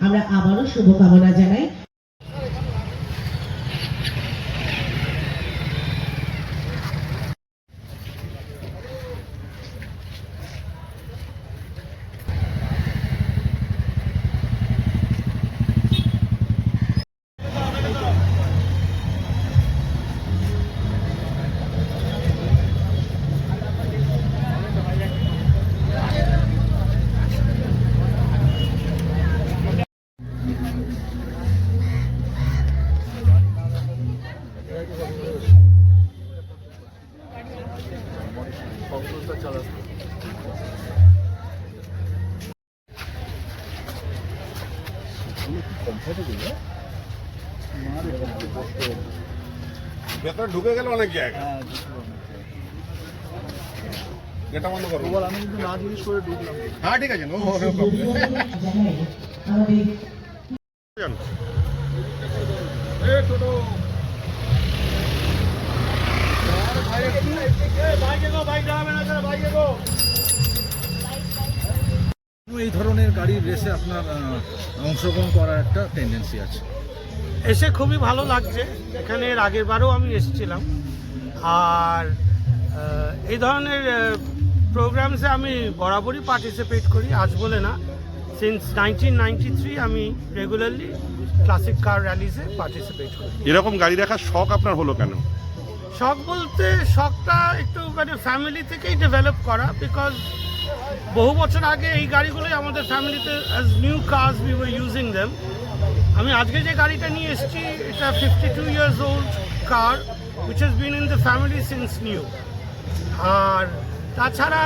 আমরা আবারও শুভকামনা জানাই। ভেতরে ঢুকে গেল অনেক জায়গা গেটটা বন্ধ করো। আমি কিন্তু না জিজ্ঞেস করে ঢুকলাম। হ্যাঁ ঠিক আছে নো প্রবলেম জানাই আমাদের এই ধরনের গাড়ির রেসে আপনার অংশগ্রহণ করার একটা টেন্ডেন্সি আছে। এসে খুবই ভালো লাগছে। এখানে এর আগের বারও আমি এসেছিলাম। আর এই ধরনের প্রোগ্রামসে আমি বরাবরই পার্টিসিপেট করি আজ বলে না। সিন্স নাইনটিন নাইনটি থ্রি আমি রেগুলারলি ক্লাসিক কার র্যালিসে পার্টিসিপেট করি। এরকম গাড়ি দেখার শখ আপনার হলো কেন? শখ বলতে শখটা একটু মানে ফ্যামিলি থেকেই ডেভেলপ করা বিকজ বহু বছর আগে এই গাড়িগুলোই আমাদের ফ্যামিলিতে as new cars we were using them আমি আজকে যে গাড়িটা নিয়ে এসেছি, এটা fifty two years old car which has been in the family since new আর তাছাড়া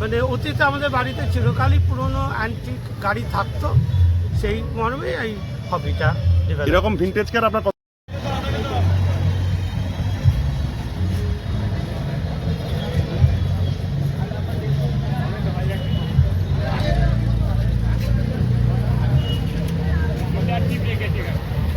মানে অতীতে আমাদের বাড়িতে চিরকালই পুরনো অ্যান্টিক গাড়ি থাকতো, সেই মর্মে এই হবিটা এরকম ভিন্টেজ কার আপনার Okay.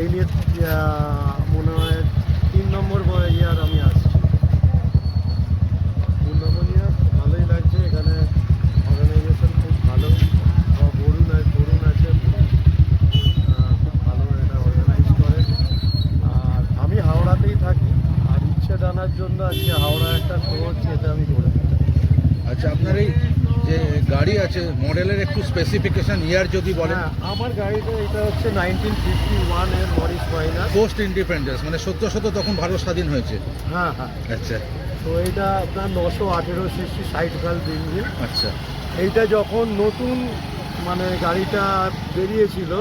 এই নিয়ে মনে হয় তিন নম্বর ইয়ার আমি আসছি। তিন নম্বর ইয়ার, ভালোই লাগছে, এখানে অর্গানাইজেশন খুব ভালো। বরুণ আছে বরুণ আছে। খুব ভালো এটা অর্গানাইজ করে। আর আমি হাওড়াতেই থাকি। আর ইচ্ছে জানার জন্য আজকে হাওড়া একটা খোঁজ এটা আমি করে আচ্ছা আপনার এই যে গাড়ি আছে মডেলের একটু স্পেসিফিকেশন ইয়ার যদি বলেন। হ্যাঁ আমার গাড়িটা এটা হচ্ছে নাইনটিন ফিফটি ওয়ানের মরিস মাইনাস পোস্ট ইন্ডিপেন্ডেন্স মানে সত্য সত্য তখন ভারত স্বাধীন হয়েছে। হ্যাঁ হ্যাঁ। আচ্ছা। তো এটা আপনার নশো আঠেরো সিসি সাইড ভালো ইঞ্জিন আচ্ছা। এইটা যখন নতুন মানে গাড়িটা বেরিয়েছিল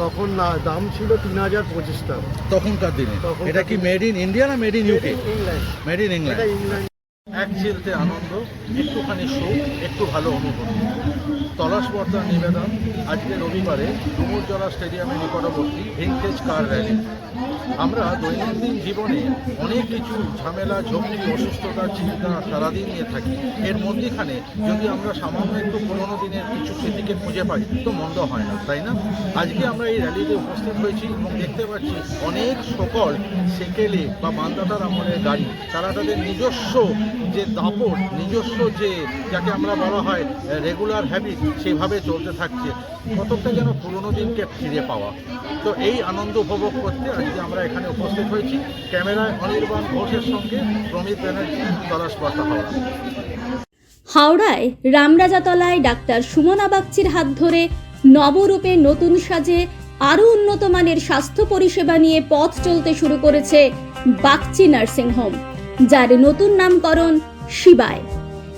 তখন না দাম ছিল তিন হাজার পঁচিশ টাকা। তখনকার দিনে। এটা কি মেড ইন ইন্ডিয়া না made in UK made in England England এক চিলতে আনন্দ একটুখানি সুখ একটু ভালো অনুভূতি। তলাশ বর্তার নিবেদন আজকে রবিবারে ডুমুরজলা স্টেডিয়ামের নিকটবর্তী ভিনটেজ কার র্যালি। আমরা দৈনন্দিন জীবনে অনেক কিছু ঝামেলা ঝক্কি অসুস্থতা, চিন্তা সারাদিন নিয়ে থাকি। এর মধ্যেখানে যদি আমরা সামান্য একটু পুরোনো দিনের কিছু স্মৃতিকে খুঁজে পাই, তো মন্দ হয় না, তাই না? আজকে আমরা এই র্যালিতে উপস্থিত হয়েছি এবং দেখতে পাচ্ছি অনেক সকল সেকেলে বা মান্দাতার আমলের গাড়ি। তারা তাদের নিজস্ব যে দাপট, নিজস্ব যে, যাকে আমরা বলা হয় রেগুলার হ্যাবিট সেভাবে চলতে থাকছে। কতটা যেন পুরোনো দিনকে ফিরে পাওয়া। তো এই আনন্দ উপভোগ করতে আজকে আমরা এখানে উপস্থিত হয়েছি। ক্যামেরায় অনির্বাণ ঘোষের সঙ্গে প্রমিত ব্যানার্জি তলাশপর্তা হাওড়া। হাওড়ায় রামরাজাতলায় ডাক্তার সুমনা বাগচির হাত ধরে নবরূপে নতুন সাজে আরও উন্নত মানের স্বাস্থ্য পরিষেবা নিয়ে পথ চলতে শুরু করেছে বাগচি নার্সিং হোম, যার নতুন নামকরণ শিবায়।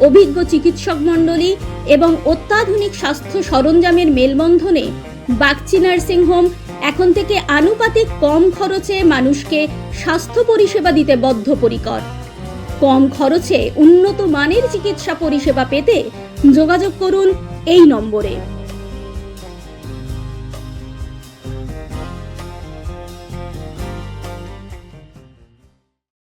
অভিজ্ঞ চিকিৎসক মণ্ডলী এবং অত্যাধুনিক স্বাস্থ্য সরঞ্জামের মেলবন্ধনে বাগচি নার্সিং হোম এখন থেকে আনুপাতিক কম খরচে মানুষকে স্বাস্থ্য পরিষেবা দিতে বদ্ধপরিকর। কম খরচে উন্নত মানের চিকিৎসা পরিষেবা পেতে যোগাযোগ করুন এই নম্বরে।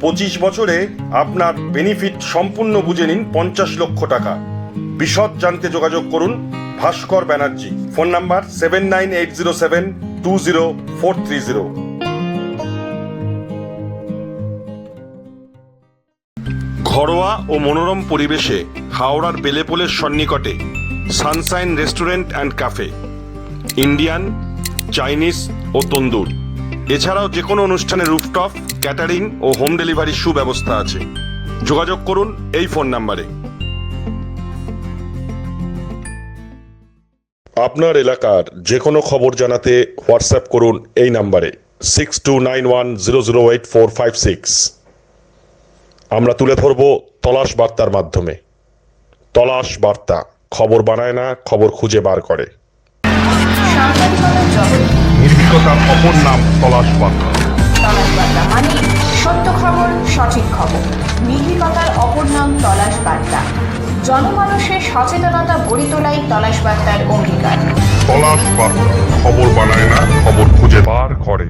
পঁচিশ বছরে আপনার বেনিফিট সম্পূর্ণ বুঝে নিন পঞ্চাশ লক্ষ টাকা। বিশদ জানতে যোগাযোগ করুন Bhaskar Banerjee. Phone number seven nine eight zero seven two zero four three zero. ঘরোয়া ও মনোরম পরিবেশে হাওড়ার বেলেপোলের সন্নিকটে sunshine restaurant and cafe. Indian, Chinese ও তন্দুর। এছাড়াও যে কোনো অনুষ্ঠানে রুফটপ, ক্যাটারিং ও হোম ডেলিভারির সুব্যবস্থা আছে। যোগাযোগ করুন এই ফোন নাম্বারে। আপনার এলাকার যে কোনো খবর জানাতে হোয়াটসঅ্যাপ করুন এই নাম্বারে six two nine one zero zero eight four five six আমরা তুলে ধরব তলাশ বার্তার মাধ্যমে। তলাশ বার্তা, খবর বানায় না, খবর খুঁজে বার করে। সাংবাদিকতার অপর নাম তলাশ বার্তা তলাশ বার্তা মানে সত্য খবর সঠিক খবর। নির্ভীকতার অপর নাম তলাশ বার্তা। জনমানুষের সচেতনতা গড়ি তোলাই তলাশ বার্তার অঙ্গীকার। তলাশ বার্তা। খবর বানায় না খবর খুঁজে বার করে।